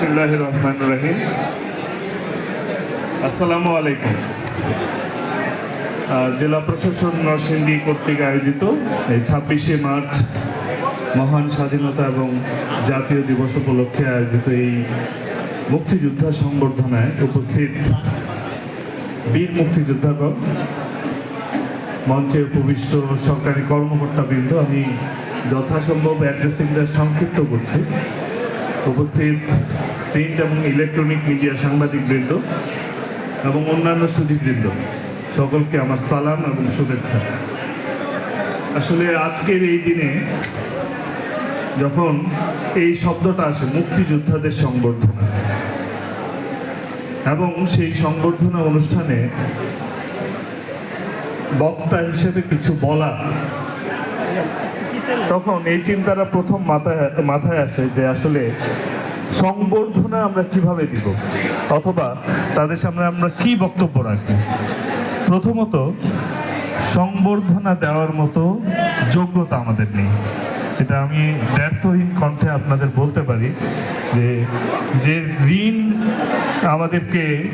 বিসমিল্লাহ রহমান রহিম আসসালামু আলাইকুম জেলা প্রশাসন নরসিংদী কর্তৃক আয়োজিত এই ছাব্বিশে মার্চ মহান স্বাধীনতা এবং জাতীয় দিবস উপলক্ষে আয়োজিত এই মুক্তিযোদ্ধা সংবর্ধনায় উপস্থিত বীর মুক্তিযোদ্ধাগণ মঞ্চে উপবিষ্ট সরকারি কর্মকর্তাবৃন্দ, আমি যথাসম্ভব অ্যাড্রেসিংটা সংক্ষিপ্ত করছি। উপস্থিত প্রিন্ট এবং ইলেকট্রনিক মিডিয়া সাংবাদিকবৃন্দ এবং অন্যান্য সুধীবৃন্দ, সকলকে আমার সালাম এবং শুভেচ্ছা। আসলে আজকের এই দিনে যখন এই শব্দটা আসে, মুক্তিযোদ্ধাদের সংবর্ধনা। এবং সেই সংবর্ধনা অনুষ্ঠানে বক্তা হিসেবে কিছু বলা। তখন এই চিন্তাটা প্রথম মাথায় মাথায় আসে যে আসলে সংবর্ধনা আমরা কীভাবে দিব? অথবা তাদের সামনে আমরা কি বক্তব্য রাখব? প্রথমত, সংবর্ধনা দেওয়ার মতো যোগ্যতা আমাদের নেই। এটা আমি ব্যর্থহীন কণ্ঠে আপনাদের বলতে পারি যে যে ঋণ আমাদেরকে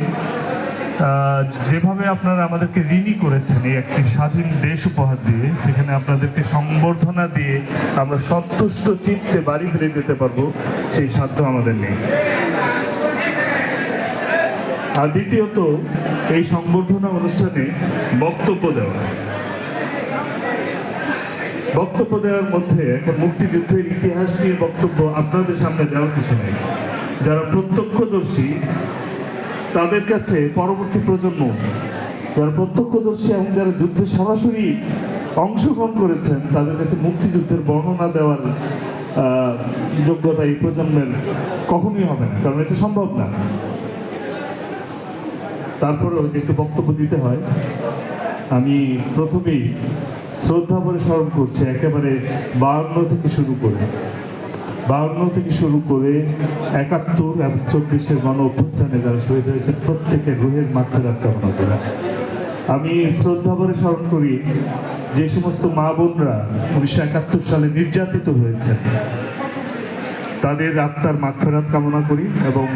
যেভাবে আপনারা আমাদেরকে ঋণী করেছেন এই একটি স্বাধীন দেশ উপহার দিয়ে, সেখানে আপনাদেরকে সংবর্ধনা দিয়ে আমরা সন্তুষ্ট চিত্তে বাড়ি ফিরে যেতে পারব, সেই সাধ্য আমাদের নেই। আর দ্বিতীয়ত, এই সংবর্ধনা অনুষ্ঠানে বক্তব্য দেওয়া। বক্তব্য দেওয়ার মধ্যে এখন মুক্তিযুদ্ধের ইতিহাস নিয়ে বক্তব্য আপনাদের সামনে দেওয়ার কিছু নেই। যারা প্রত্যক্ষদর্শী তাদের কাছে পরবর্তী প্রজন্ম, যারা প্রত্যক্ষদর্শী এবং যারা যুদ্ধে সরাসরি অংশগ্রহণ করেছেন, তাদের কাছে মুক্তিযুদ্ধের বর্ণনা দেওয়ার যোগ্যতা এই প্রজন্মের কখনোই হবে না, কারণ এটা সম্ভব না। তারপরে তারপরেও একটু বক্তব্য দিতে হয়, আমি প্রথমেই শ্রদ্ধা করে স্মরণ করছি, একেবারে বাউন্ন থেকে শুরু করে। বাউন্ন থেকে শুরু করে একাত্তর এবং চব্বিশের গণ অভ্যুত্থানে যারা শহীদ হয়েছে প্রত্যেকের রুহের মাত্রার কামনা করা। আমি শ্রদ্ধা করে স্মরণ করি, যে সমস্ত মা বোনরা উনিশশো একাত্তর সালে নির্যাতিত হয়েছেন, তাদের আত্মার মাগফেরাত কামনা করি এবং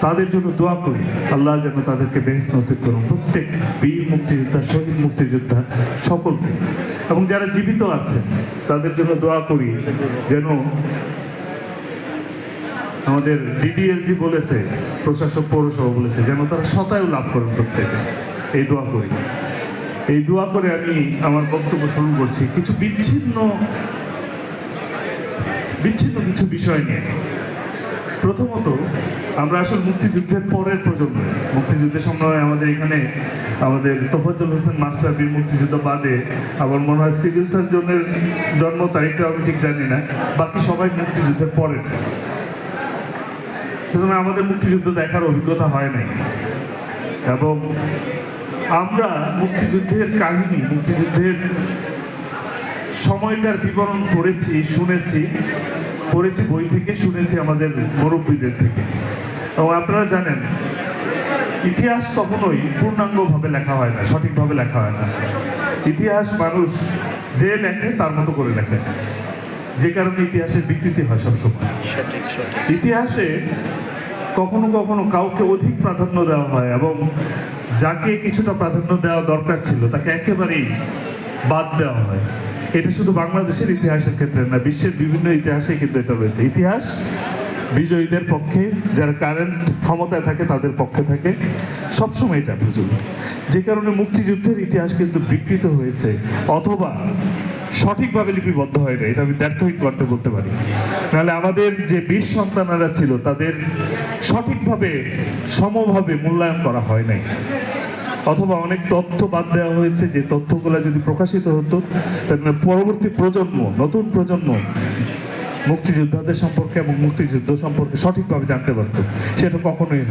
তাদের জন্য দোয়া করি। আল্লাহ যেন তাদেরকে বেশ নসিব করুন। প্রত্যেক বীর মুক্তিযোদ্ধা, শহীদ মুক্তিযোদ্ধা সকলকে। এবং যারা জীবিত আছেন, তাদের জন্য দোয়া করি যেন আমাদের ডিডিএলজি বলেছে, প্রশাসক পৌরসভা বলেছে, যেন তারা শতায়ু লাভ করেন প্রত্যেকে। এই দোয়া করি। এই দোয়া করে আমি আমার বক্তব্য শুরু করছি। কিছু বিচ্ছিন্ন বিচ্ছিন্ন কিছু বিষয় নিয়ে। প্রথমত, আমরা আসলে মুক্তিযুদ্ধের পরের প্রজন্ম। মুক্তিযুদ্ধের সময় আমাদের এখানে আমাদের তোফাজুল হোসেন মাস্টার বীর মুক্তিযুদ্ধ বাদে আমার মনে হয় সিভিল সার্জনের জন্ম তারিখটা আমি ঠিক জানি না। বাকি সবাই মুক্তিযুদ্ধের পরের সুতরাং আমাদের মুক্তিযুদ্ধ দেখার অভিজ্ঞতা হয় নাই। এবং আমরা মুক্তিযুদ্ধের কাহিনী, মুক্তিযুদ্ধের সময়কার বিবরণ পড়েছি, শুনেছি। পড়েছি বই থেকে শুনেছি আমাদের মুরব্বীদের থেকে। এবং আপনারা জানেন ইতিহাস কখনোই পূর্ণাঙ্গভাবে লেখা হয় না সঠিকভাবে লেখা হয় না। ইতিহাস মানুষ যে লেখে তার মতো করে লেখে। যে কারণে ইতিহাসের বিকৃতি হয় সবসময়। ইতিহাসে কখনো কখনো কাউকে অধিক প্রাধান্য দেওয়া হয় এবং যাকে কিছুটা প্রাধান্য দেওয়া দরকার ছিল তাকে একেবারেই বাদ দেওয়া হয়। এটা শুধু বাংলাদেশের ইতিহাসের ক্ষেত্রে না, বিশ্বের বিভিন্ন ইতিহাসে কিন্তু এটা রয়েছে। ইতিহাস বিজয়ীদের পক্ষে, যারা কারেন্ট ক্ষমতায় থাকে তাদের পক্ষে থাকে। সবসময় এটা প্রযোজ্য যে কারণে মুক্তিযুদ্ধের ইতিহাস কিন্তু বিকৃত হয়েছে, অথবা সঠিকভাবে লিপিবদ্ধ হয় না এটা আমি ব্যর্থহীন কণ্ঠে বলতে পারি। নাহলে আমাদের যে বীর সন্তানেরা ছিল, তাদের সঠিকভাবে, সমভাবে মূল্যায়ন করা হয় নাই। অথবা অনেক তথ্য বাদ দেওয়া হয়েছে, যে তথ্যগুলো যদি প্রকাশিত হতো, তাহলে পরবর্তী প্রজন্ম, নতুন প্রজন্ম মুক্তিযোদ্ধাদের সম্পর্কে এবং মুক্তিযুদ্ধ সম্পর্কে সঠিকভাবে জানতে পারত। সেটা কখনোই